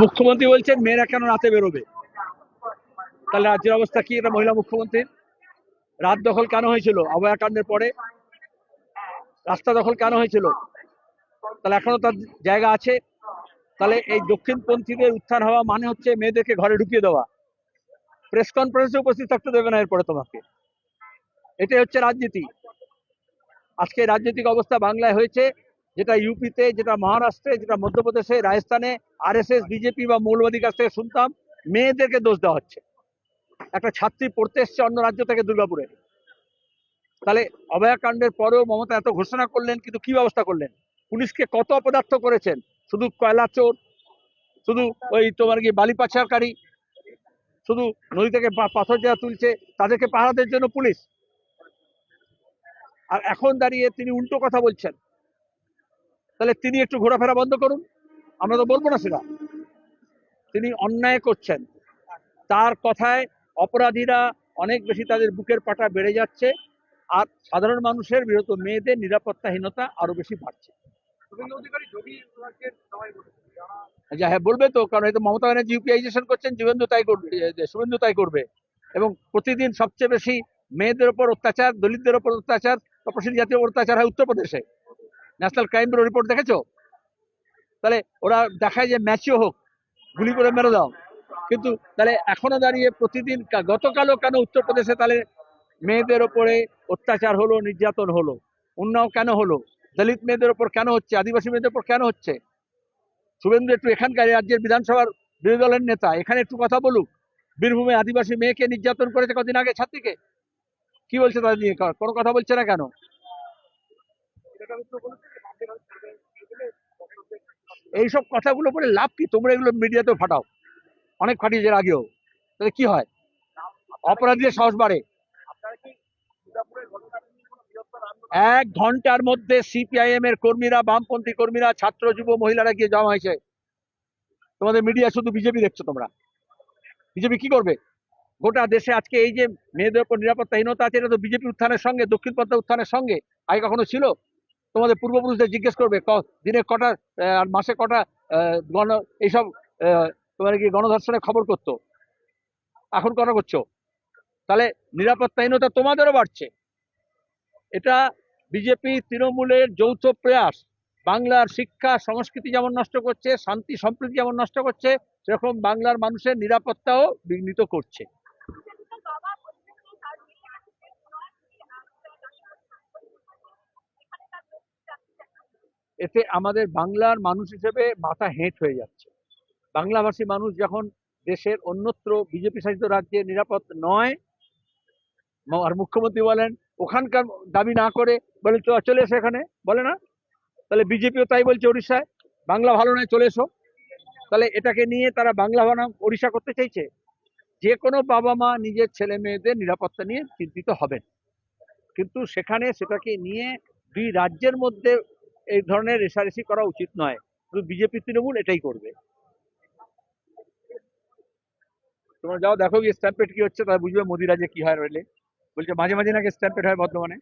মুখ্যমন্ত্রী বলছেন, মেয়েরা কেন রাতে বেরোবে? তাহলে রাজ্যের অবস্থা কি? এটা মহিলা মুখ্যমন্ত্রীর রাত দখল কেন হয়েছিল? অভয়াকাণ্ডের পরে। রাস্তা দখল কেন হয়েছিল? তাহলে এখনও তার জায়গা আছে। তাহলে এই দক্ষিণপন্থীদের উত্থান হওয়া মানে হচ্ছে মেয়েদেরকে ঘরে ঢুকিয়ে দেওয়া। প্রেস কনফারেন্সে উপস্থিত থাকতে দেবে না এরপরে তোমাকে। এটাই হচ্ছে রাজনীতি। আজকে রাজনৈতিক অবস্থা বাংলায় হয়েছে। যেটা ইউপিতে যেটা মহারাষ্ট্রে, যেটা মধ্যপ্রদেশে, রাজস্থানে আরএসএস বিজেপি বা মৌলবাদী কাছ থেকে শুনতাম, মেয়েদেরকে দোষ দেওয়া হচ্ছে। একটা ছাত্রী পড়তে এসছে অন্য রাজ্য থেকে দুর্গাপুরে। তাহলে অভয়াকাণ্ডের পরেও মমতা এত ঘোষণা করলেন, কিন্তু কি ব্যবস্থা করলেন? পুলিশকে কত অপদার্থ করেছেন? শুধু কয়লা চোর, শুধু ওই তোমার কি বালি পাচারকারী, শুধু নদী থেকে পাথর যারা তুলছে, তাদেরকে পাহারাদের জন্য পুলিশ। আর এখন দাঁড়িয়ে তিনি উল্টো কথা বলছেন। তাহলে তিনি একটু ঘোরাফেরা বন্ধ করুন। আমরা তো বলব না সেটা। তিনি অন্যায় করছেন। তার কথায় অপরাধীরা অনেক বেশি তাদের বুকের পাটা বেড়ে যাচ্ছে আর সাধারণ মানুষের বিরত মেয়েদের নিরাপত্তাহীনতা আরও বেশি বাড়ছে। আচ্ছা হ্যাঁ বলবে তো, কারণ এই তো মমতা ব্যানার্জি ইউপিআইজেশন করছেন জীবেন্দু তাই করবে শুভেন্দু তাই করবে। এবং প্রতিদিন সবচেয়ে বেশি মেয়েদের ওপর অত্যাচার, দলিতদের ওপর অত্যাচার, তপশিলি জাতীয় অত্যাচার হয় উত্তরপ্রদেশে। ন্যাশনাল ক্রাইম ব্যুরো রিপোর্ট দেখেছ? তাহলে ওরা দেখায় যে ম্যাচও হোক, গুলি করে মেরে দাও। কিন্তু তাহলে এখনও দাঁড়িয়ে প্রতিদিন গতকালও কেন উত্তরপ্রদেশে তাহলে মেয়েদের ওপরে অত্যাচার হলো, নির্যাতন হলো? উন্নাও কেন হলো? দলিত মেয়েদের ওপর কেন হচ্ছে? আদিবাসী মেয়েদের ওপর কেন হচ্ছে? শুভেন্দু একটু এখানকার রাজ্যের বিধানসভার বিরোধী দলের নেতা, এখানে একটু কথা বলুক। বীরভূমে আদিবাসী মেয়েকে নির্যাতন করেছে কদিন আগে ছাত্রীকে। কি বলছে তাদের নিয়ে? কোনো কথা বলছে না কেন? এইসব কথাগুলো বলে লাভ কি? তোমরা এগুলো মিডিয়াতেও ফাটাও। অনেক ফাটিয়েছে আগেও। তাহলে কি হয়? অপরাধীদের সাহস বাড়ে। এক ঘণ্টার মধ্যে সিপিআইএম এর কর্মীরা, বামপন্থী কর্মীরা, ছাত্র, যুব, মহিলারা গিয়ে জমা হয়েছে। তোমাদের মিডিয়া শুধু বিজেপি দেখছ তোমরা। বিজেপি কি করবে? গোটা দেশে আজকে এই যে মেয়েদের উপর নিরাপত্তাহীনতা আছে, এটা তো বিজেপি উত্থানের সঙ্গে, দক্ষিণ পন্থা উত্থানের সঙ্গে, আগে কখনো ছিল? তোমাদের পূর্বপুরুষদের জিজ্ঞেস করবে দিনে কটা মাসে কটা গণ, এইসব তোমার কি গণধর্ষণের খবর করতো? এখন কটা করছ? তাহলে নিরাপত্তাহীনতা তোমাদেরও বাড়ছে। এটা বিজেপি তৃণমূলের যৌথ প্রয়াস। বাংলার শিক্ষা, সংস্কৃতি যেমন নষ্ট করছে, শান্তি, সম্প্রীতি যেমন নষ্ট করছে, সেরকম বাংলার মানুষের নিরাপত্তাও বিঘ্নিত করছে। এতে আমাদের বাংলার মানুষ হিসেবে মাথা হেঁট হয়ে যাচ্ছে। বাংলাভাষী মানুষ যখন দেশের অন্যত্র বিজেপি শাসিত রাজ্যে নিরাপদ নয় আর মুখ্যমন্ত্রী বলেন, ওখানকার দাবি না করে বলে চলে এসো এখানে। বলে না? তাহলে বিজেপিও তাই বলছে উড়িষ্যায় বাংলা ভালো নয়, চলে এসো। তাহলে এটাকে নিয়ে তারা বাংলা বানাম ওড়িশা করতে চাইছে? যে কোনো বাবা মা নিজের ছেলে মেয়েদের নিরাপত্তা নিয়ে চিন্তিত হবেন। কিন্তু সেখানে সেটাকে নিয়ে দুই রাজ্যের মধ্যে এই ধরনের রেশারেশি করা উচিত নয়। শুধু বিজেপি, তৃণমূল এটাই করবে। তোমরা যাও দেখো স্ট্যাম্পেড কি হচ্ছে, তাহলে বুঝবে মোদিরা যে কি হয় রইলে। বলছে মাঝে মাঝে নাকি স্ট্যাম্পেড হয় বর্ধমানে